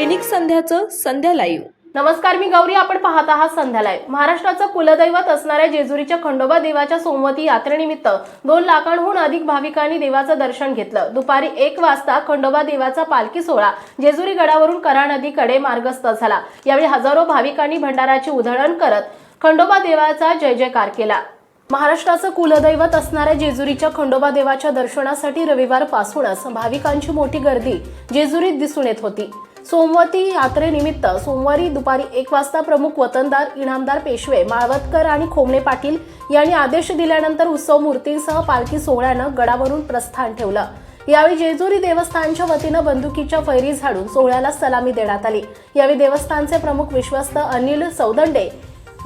दैनिक संध्याचं संध्या live नमस्कार मी गौरी. आपण पाहत आहात संध्यालय महाराष्ट्राचं कुलदैवत असणाऱ्या जेजुरीच्या खंडोबा देवाच्या सोमवती यात्रेनिमित्त दोन लाखांहून अधिक भाविकांनी देवाचं दर्शन घेतलं. दुपारी एक वाजता खंडोबा देवाचा पालखी सोहळा जेजुरी गडावरून करा नदीकडे मार्गस्थ झाला. यावेळी हजारो भाविकांनी भंडाराची उधळण करत खंडोबा देवाचा जय जयकार केला. महाराष्ट्राचं कुलदैवत असणाऱ्या जेजुरीच्या खंडोबा देवाच्या दर्शनासाठी रविवारपासूनच भाविकांची मोठी गर्दी जेजुरीत दिसून येत होती. सोमवती यात्रेनिमित्त सोमवारी दुपारी एक वाजता प्रमुख वतनदार इनामदार पेशवे माळवतकर आणि खोमणे पाटील यांनी आदेश दिल्यानंतर उत्सव मूर्तींसह पालखी सोहळ्यानं गडावरून प्रस्थान ठेवलं. यावेळी जेजुरी देवस्थानच्या वतीनं बंदुकीच्या फैरी झाडून सोहळ्याला सलामी देण्यात आली. यावेळी देवस्थानचे प्रमुख विश्वस्त अनिल सौदंडे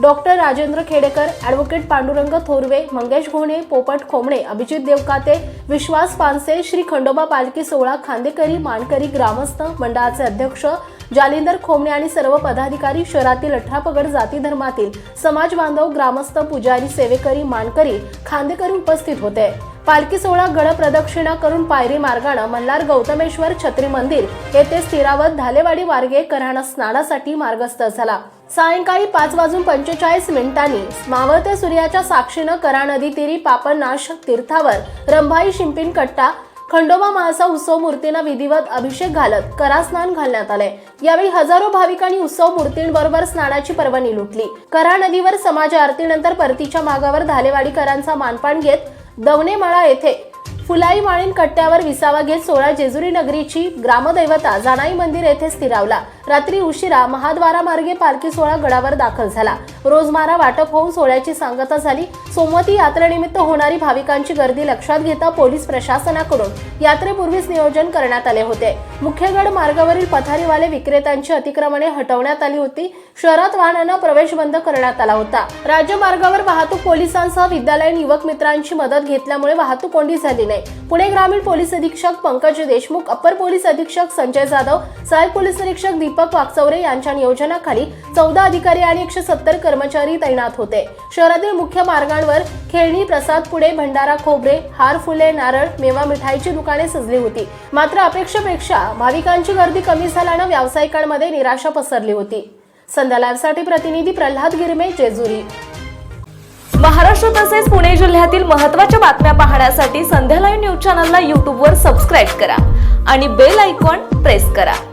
डॉक्टर राजेंद्र खेडेकर ॲडव्होकेट पांडुरंग थोरवे मंगेश घोणे पोपट खोमणे अभिजित देवकाते विश्वास पानसे श्री खंडोबा पालखी सोहळा खांदेकरी मानकरी ग्रामस्थ मंडळाचे अध्यक्ष जालिंदर खोमणे आणि सर्व पदाधिकारी शहरातील अठरापगड जाती धर्मातील समाज बांधव ग्रामस्थ पुजारी सेवेकरी मानकरी खांदेकरी उपस्थित होते. पालखी सोहळा गड प्रदक्षिणा करून पायरी मार्गानं मल्हार गौतमेश्वर छत्री मंदिर येथे स्थिरावत धालेवाडी वारगे कराणा स्नानासाठी मार्गस्थ झाला. सायंकाळी पाच वाजून पंचेचाळीस मिनिटांनी मावळत्या सूर्याच्या साक्षीनं करा नदी तिरी पापनाश तीर्थावर रंभाई शिंपिन कट्टा खंडोबा महासा उत्सव मूर्तींना विधिवत अभिषेक घालत करा स्नान घालण्यात आले यावेळी हजारो भाविकांनी उत्सव मूर्तींबरोबर स्नानाची पर्वणी लुटली. करा नदीवर समाज आरतीनंतर परतीच्या मागावर धालेवाडीकरांचा मानपान घेत दवणेमाळा येथे फुलाई माळीन कट्ट्यावर विसावा घेत सोळा जेजुरी नगरीची ग्रामदैवता जानाई मंदिर येथे स्थिरावला. रात्री उशिरा महाद्वारामार्गे पालखी सोहळा गडावर दाखल झाला. रोजमारा वाटप होऊन सोहळ्याची सांगता झाली. सोमवती यात्रेनिमित्त होणारी भाविकांची गर्दी लक्षात घेता पोलीस प्रशासनाकडून यात्रेपूर्वीच नियोजन करण्यात आले होते. मुख्यगड मार्गावरील पथारीवाले विक्रेत्यांची अतिक्रमणे हटवण्यात आली होती. शहरात वाहनांना प्रवेश बंद करण्यात आला होता. राज्यमार्गावर वाहतूक पोलिसांसह विद्यालयीन युवक मित्रांची मदत घेतल्यामुळे वाहतूक कोंडी झाली नाही. पुणे ग्रामीण पोलीस अधीक्षक पंकज देशमुख अप्पर पोलीस अधीक्षक संजय जाधव सहाय्यक पोलीस निरीक्षक दीपक वाकचौरे यांच्या नियोजनाखाली चौदा अधिकारी आणि एकशे सत्तर कर्मचारी तैनात होते. शहरातील मुख्य मार्गांवर खेळणी प्रसाद पुढे भंडारा खोबरे हार फुले नारळ मेवा मिठाईची दुकाने सजली होती. मात्र अपेक्षेपेक्षा भाविकांची गर्दी कमी झाल्यानं व्यावसायिकांमध्ये निराशा पसरली होती. संध्यालाईव्हसाठी प्रतिनिधी प्रल्हाद गिरमे जेजुरी. महाराष्ट्र तसेच पुणे जिल्ह्यातील महत्त्वाच्या बातम्या पाहण्यासाठी संध्या लाईव्ह न्यूज चॅनलला यूट्यूबवर सबस्क्राईब करा आणि बेल आयकॉन प्रेस करा.